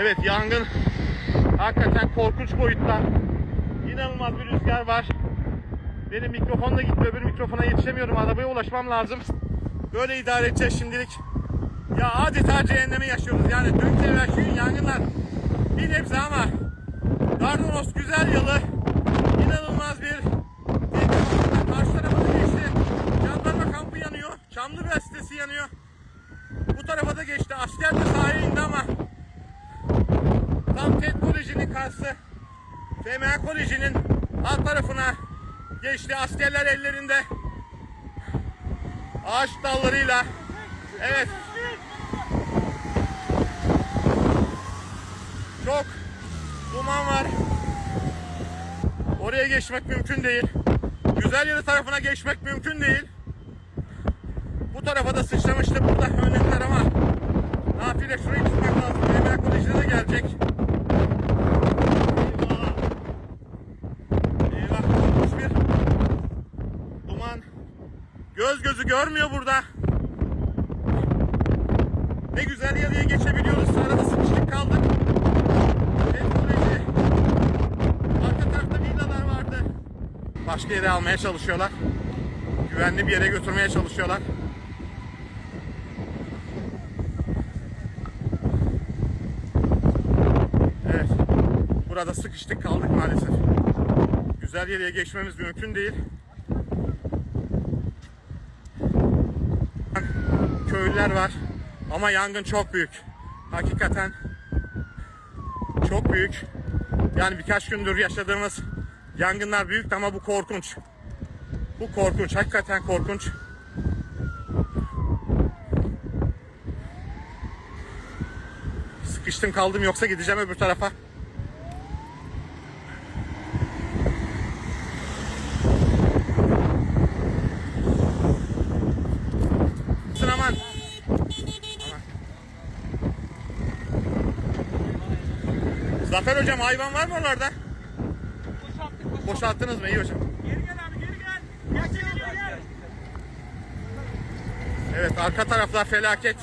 Evet yangın hakikaten korkunç boyutta. İnanılmaz bir rüzgar var. Benim mikrofon da gitti. Öbür mikrofona yetişemiyorum. Arabaya ulaşmam lazım. Böyle idare edeceğiz şimdilik. Ya adeta cehennemi yaşıyoruz. Yani dünkü evvel şu gün yangınlar bir nebze ama Dardanos güzel yalı inanılmaz bir karşı tarafa da geçti. Jandarma kampı yanıyor. Çamlıbel sitesi yanıyor. Bu tarafa da geçti. Asker de sahaya indi ama Karşısı FMA Koleji'nin alt tarafına geçti. Askerler ellerinde ağaç dallarıyla evet çok duman var. Oraya geçmek mümkün değil. Güzel yeri tarafına geçmek mümkün değil. Bu tarafa da sıçramıştı burada önlükler ama nafile şurayı tutmak lazım. Emre Koleji'ne de gelecek. Eyvah. Eyvah korkunç bir duman. Göz gözü görmüyor burada. Ne güzel yarıya geçebiliyoruz. Arada sıkıştık kaldık. Teknoloji. Arka tarafta villalar vardı. Başka yere almaya çalışıyorlar. Güvenli bir yere götürmeye çalışıyorlar. Evet. Burada sıkıştık kaldık maalesef. Güzel yere geçmemiz mümkün değil. Köylüler var. Ama yangın çok büyük. Hakikaten çok büyük. Yani birkaç gündür yaşadığımız yangınlar büyük ama bu korkunç. Bu korkunç. Hakikaten korkunç. Sıkıştım kaldım yoksa gideceğim öbür tarafa. Zafer hocam hayvan var mı oralarda? Boşalttık. Boşalttınız mı? İyi hocam. Geri gel abi geri gel. Gel geri gel. gel. Evet arka taraflar felaket.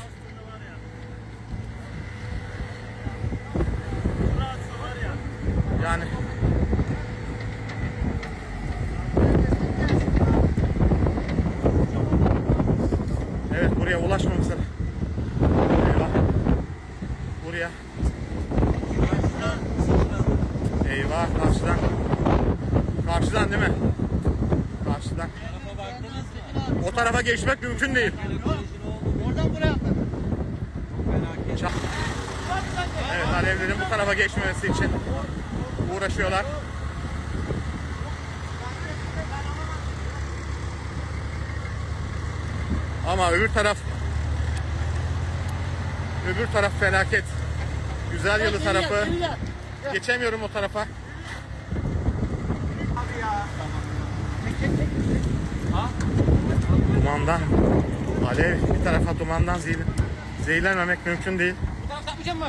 Yani Evet buraya ulaşmamız lazım. Eyvah. Buraya. Eyvah karşıdan. Karşıdan değil mi? Karşıdan. O tarafa geçmek mümkün değil. Oradan buraya Evet alevlerin bu tarafa geçmemesi için uğraşıyorlar. Ama öbür taraf öbür taraf felaket. Güzel yalı tarafı. Geçemiyorum o tarafa. Dumandan alev bir tarafa dumandan zehir, zehirlenmemek mümkün değil. Bu taraftan atmayacak mı?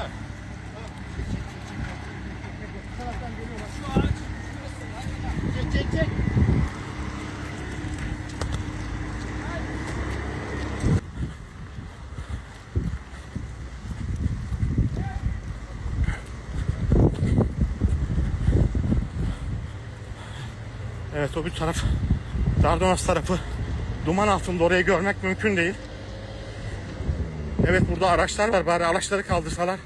Evet o bir taraf Dardanos tarafı duman altında orayı görmek mümkün değil. Evet burada araçlar var bari araçları kaldırsalar.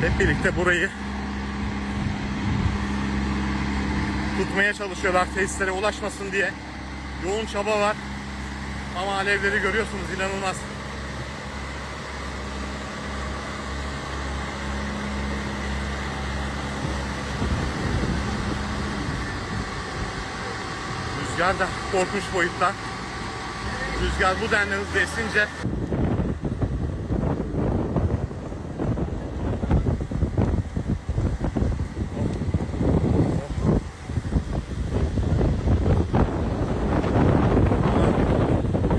Hep birlikte burayı tutmaya çalışıyorlar tesislere ulaşmasın diye. Yoğun çaba var. Ama alevleri görüyorsunuz inanılmaz. Rüzgar da korkunç boyutta. Rüzgar bu denli hızlı esince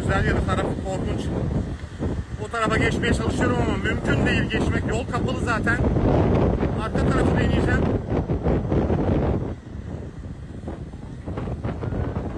Güzel yeri tarafı korkunç. O tarafa geçmeye çalışıyorum ama mümkün değil geçmek. Yol kapalı zaten. Arka tarafı deneyeceğim.